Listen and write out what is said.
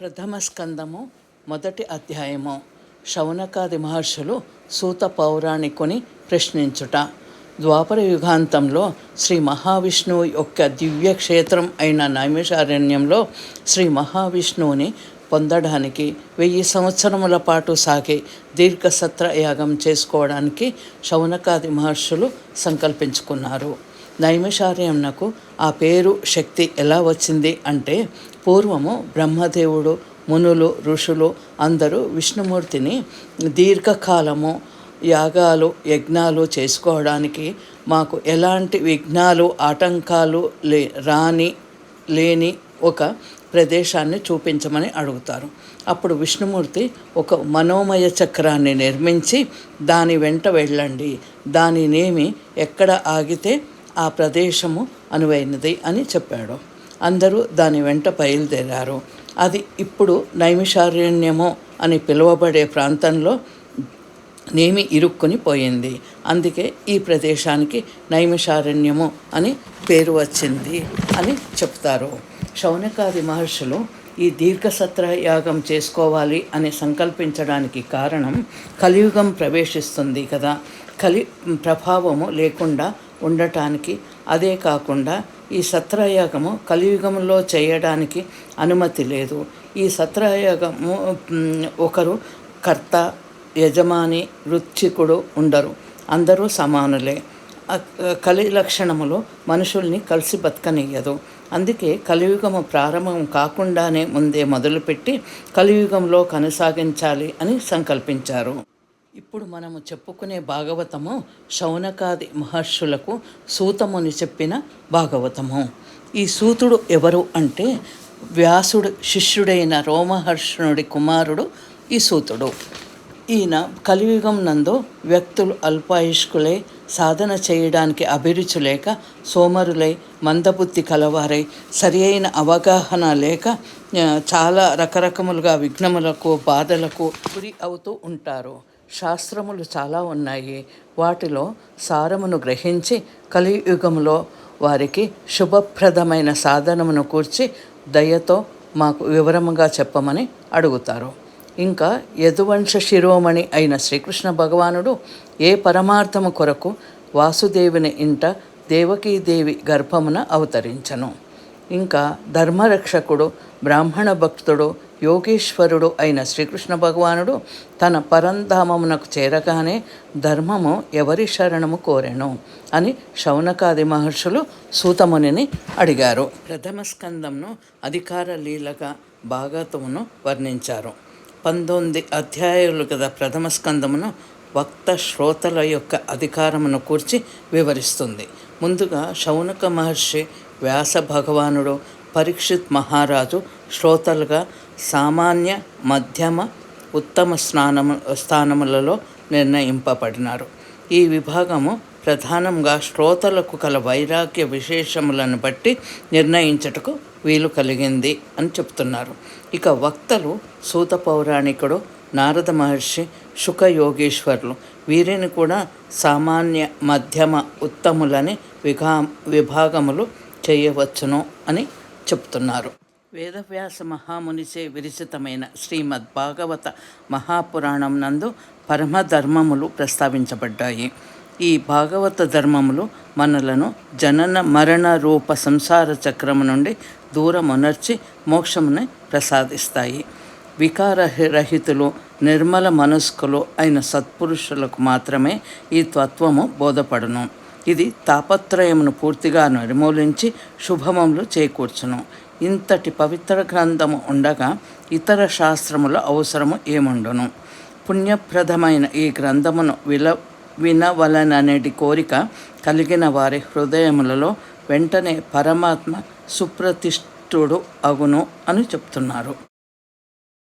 ప్రథమ స్కందము మొదటి అధ్యాయము. శౌనకాది మహర్షులు సూత పౌరాణికుని ప్రశ్నించుట. ద్వాపర యుగాంతంలో శ్రీ మహావిష్ణువు యొక్క దివ్య క్షేత్రం అయిన నైమిషారణ్యంలో శ్రీ మహావిష్ణువుని పొందడానికి వెయ్యి సంవత్సరముల పాటు సాగే దీర్ఘసత్ర యాగం చేసుకోవడానికి శౌనకాది మహర్షులు సంకల్పించుకున్నారు. నైమిషార్యంనకు ఆ పేరు శక్తి ఎలా వచ్చింది అంటే పూర్వము బ్రహ్మదేవుడు మునులు ఋషులు అందరూ విష్ణుమూర్తిని దీర్ఘకాలము యాగాలు యజ్ఞాలు చేసుకోవడానికి మాకు ఎలాంటి విఘ్నాలు ఆటంకాలు లే రాని లేని ఒక ప్రదేశాన్ని చూపించమని అడుగుతారు. అప్పుడు విష్ణుమూర్తి ఒక మనోమయ చక్రాన్ని నిర్మించి దాని వెంట వెళ్ళండి. దానినేమి ఎక్కడ ఆగితే ఆ ప్రదేశము అనువైనది అని చెప్పాడు. అందరూ దాని వెంట బయలుదేరారు. అది ఇప్పుడు నైమిషారణ్యము అని పిలువబడే ప్రాంతంలో నేమి ఇరుక్కుని పోయింది. అందుకే ఈ ప్రదేశానికి నైమిషారణ్యము అని పేరు వచ్చింది అని చెప్తారు. శౌనకాది మహర్షులు ఈ దీర్ఘసత్ర యాగం చేసుకోవాలి అని సంకల్పించడానికి కారణం కలియుగం ప్రవేశిస్తుంది కదా. కలి ప్రభావము లేకుండా ఉండటానికి అదే కాకుండా ఈ సత్రయాగము కలియుగంలో చేయడానికి అనుమతి లేదు. ఈ సత్రయాగము ఒకరు కర్త యజమాని రుచికుడు ఉండరు. అందరూ సమానులే. కలి లక్షణములు మనుషుల్ని కలిసి బతకనియ్యదు. అందుకే కలియుగము ప్రారంభం కాకుండానే ముందే మొదలుపెట్టి కలియుగంలో కొనసాగించాలి అని సంకల్పించారు. ఇప్పుడు మనము చెప్పుకునే భాగవతము శౌనకాది మహర్షులకు సూతముని చెప్పిన భాగవతము. ఈ సూతుడు ఎవరు అంటే వ్యాసుడు శిష్యుడైన రోమహర్షణుడి కుమారుడు ఈ సూతుడు. ఈయన కలియుగం నందు వ్యక్తులు అల్పాయుష్కులై సాధన చేయడానికి అభిరుచి లేక సోమరులై మందబుద్ధి కలవారై సరి అయిన అవగాహన లేక చాలా రకరకములుగా విఘ్నములకు బాధలకు గురి అవుతూ ఉంటారు. శాస్త్రములు చాలా ఉన్నాయి. వాటిలో సారమును గ్రహించి కలియుగంలో వారికి శుభప్రదమైన సాధనమును కూర్చి దయతో మాకు వివరముగా చెప్పమని అడుగుతారు. ఇంకా యదువంశ శిరోమణి అయిన శ్రీకృష్ణ భగవానుడు ఏ పరమార్థము కొరకు వాసుదేవుని ఇంట దేవకీదేవి గర్భమున అవతరించను. ఇంకా ధర్మరక్షకుడు బ్రాహ్మణ భక్తుడు యోగేశ్వరుడు అయిన శ్రీకృష్ణ భగవానుడు తన పరంధామమునకు చేరగానే ధర్మము ఎవరి శరణము కోరెను అని శౌనకాది మహర్షులు సూతమునిని అడిగారు. ప్రథమ స్కందంను అధికార లీలగా భాగవతమును వర్ణించారు. పంతొమ్మిది అధ్యాయులు కదా ప్రథమ స్కందమును వక్త శ్రోతల యొక్క అధికారమును కూర్చి వివరిస్తుంది. ముందుగా శౌనక మహర్షి వ్యాస భగవానుడు పరీక్షిత్ మహారాజు శ్రోతలుగా సామాన్య మధ్యమ ఉత్తమ స్నానము స్థానములలో నిర్ణయింపబడినారు. ఈ విభాగము ప్రధానంగా శ్రోతలకు కల వైరాగ్య విశేషములను బట్టి నిర్ణయించుటకు వీలు కలిగింది అని చెప్తున్నారు. ఇక వక్తలు సూత పౌరాణికుడు నారద మహర్షి శుక యోగేశ్వరులు వీరిని కూడా సామాన్య మధ్యమ ఉత్తములని విఘా విభాగములు చేయవచ్చును అని చెప్తున్నారు. వేదవ్యాస మహామునిచే విరచితమైన శ్రీమద్ భాగవత మహాపురాణం నందు పరమధర్మములు ప్రస్తావించబడ్డాయి. ఈ భాగవత ధర్మములు మనలను జనన మరణ రూప సంసార చక్రము నుండి దూరమునర్చి మోక్షముని ప్రసాదిస్తాయి. వికారరహితులు నిర్మల మనస్కులు అయిన సత్పురుషులకు మాత్రమే ఈ తత్వము బోధపడును. ఇది తాపత్రయమును పూర్తిగా నిర్మూలించి శుభమములు చేకూర్చును. ఇంతటి పవిత్ర గ్రంథము ఉండగా ఇతర శాస్త్రముల అవసరము ఏముండును? పుణ్యప్రదమైన ఈ గ్రంథమును విల వినవలననేటి కోరిక కలిగిన వారి హృదయములలో వెంటనే పరమాత్మ సుప్రతిష్ఠుడు అగును అని చెప్తున్నారు.